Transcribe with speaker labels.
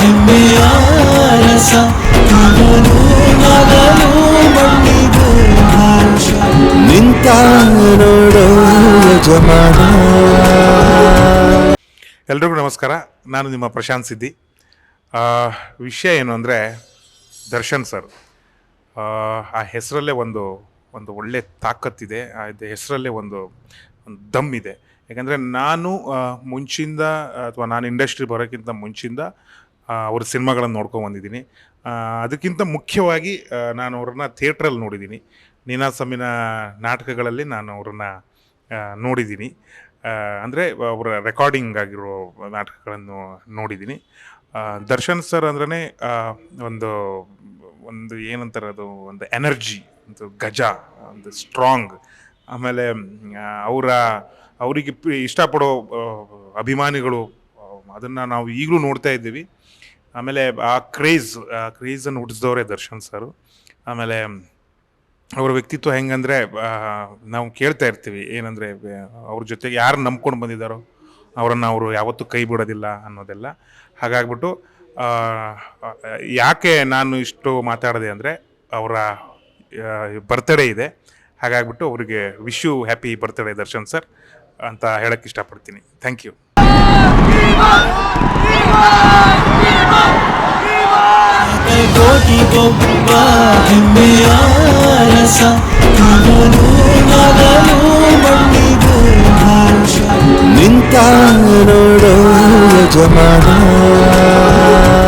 Speaker 1: ಹೆಮ್ಮೆಯ ರಸ ಮಗನು ಮಗನು ನಿಂತ ನೋಡೋ
Speaker 2: ಎಲ್ರಿಗೂ ನಮಸ್ಕಾರ. ನಾನು ನಿಮ್ಮ ಪ್ರಶಾಂತ್ ಸಿದ್ದಿ. ವಿಷಯ ಏನು ಅಂದರೆ, ದರ್ಶನ್ ಸರ್, ಆ ಹೆಸರಲ್ಲೇ ಒಂದು ಒಂದು ಒಳ್ಳೆ ತಾಕತ್ತಿದೆ. ಆ ಹೆಸರಲ್ಲೇ ಒಂದು ಒಂದು ದಮ್ ಇದೆ. ಯಾಕಂದರೆ ನಾನು ಮುಂಚಿಂದ, ಅಥವಾ ನಾನು ಇಂಡಸ್ಟ್ರಿ ಬರೋಕ್ಕಿಂತ ಮುಂಚಿಂದ ಅವ್ರ ಸಿನಿಮಾಗಳನ್ನು ನೋಡ್ಕೊಂಡು ಬಂದಿದ್ದೀನಿ. ಅದಕ್ಕಿಂತ ಮುಖ್ಯವಾಗಿ ನಾನು ಅವ್ರನ್ನ ಥಿಯೇಟ್ರಲ್ಲಿ ನೋಡಿದ್ದೀನಿ. ನೀನಾಸಮಿನ ನಾಟಕಗಳಲ್ಲಿ ನಾನು ಅವ್ರನ್ನ ನೋಡಿದ್ದೀನಿ. ಅಂದರೆ ಅವರ ರೆಕಾರ್ಡಿಂಗ್ ಆಗಿರೋ ನಾಟಕಗಳನ್ನು ನೋಡಿದ್ದೀನಿ. ದರ್ಶನ್ ಸರ್ ಅಂದ್ರೆ ಒಂದು ಒಂದು ಏನಂತಾರೆ ಅದು, ಒಂದು ಎನರ್ಜಿ ಒಂದು ಗಜ, ಒಂದು ಸ್ಟ್ರಾಂಗ್ ಆಮೇಲೆ ಅವರ, ಅವರಿಗೆ ಇಷ್ಟಪಡೋ ಅಭಿಮಾನಿಗಳು ಅದನ್ನು ನಾವು ಈಗಲೂ ನೋಡ್ತಾ ಇದ್ದೀವಿ. ಆಮೇಲೆ ಆ ಕ್ರೇಜ್, ಆ ಕ್ರೇಜನ್ನು ಹುಟ್ಟಿಸಿದವರೇ ದರ್ಶನ್ ಸರ್. ಆಮೇಲೆ ಅವರ ವ್ಯಕ್ತಿತ್ವ ಹೆಂಗಂದರೆ ನಾವು ಕೇಳ್ತಾ ಇರ್ತೀವಿ. ಏನಂದರೆ, ಅವ್ರ ಜೊತೆಗೆ ಯಾರು ನಂಬ್ಕೊಂಡು ಬಂದಿದ್ದಾರೋ, ಅವರನ್ನು ಅವರು ಯಾವತ್ತೂ ಕೈ ಬಿಡೋದಿಲ್ಲ ಅನ್ನೋದೆಲ್ಲ. ಹಾಗಾಗ್ಬಿಟ್ಟು ಯಾಕೆ ನಾನು ಇಷ್ಟು ಮಾತಾಡಿದೆ ಅಂದರೆ, ಅವರ ಬರ್ತ್ಡೇ ಇದೆ. ಹಾಗಾಗ್ಬಿಟ್ಟು ಅವರಿಗೆ wish you happy birthday Darshan sir ಅಂತ ಹೇಳಕ್ಕೆ ಇಷ್ಟಪಡ್ತೀನಿ. ಥ್ಯಾಂಕ್ ಯು
Speaker 1: ಕೋಟಿಗೊಬ್ಬ ಹೆಮ್ಮೆಯ ರಸ ಇವನು ನಗಲು ಮಣ್ಣಿಗೆ ಹರ್ಷ. ನಿಂತ ನೋಡೋ ಯಜಮಾನ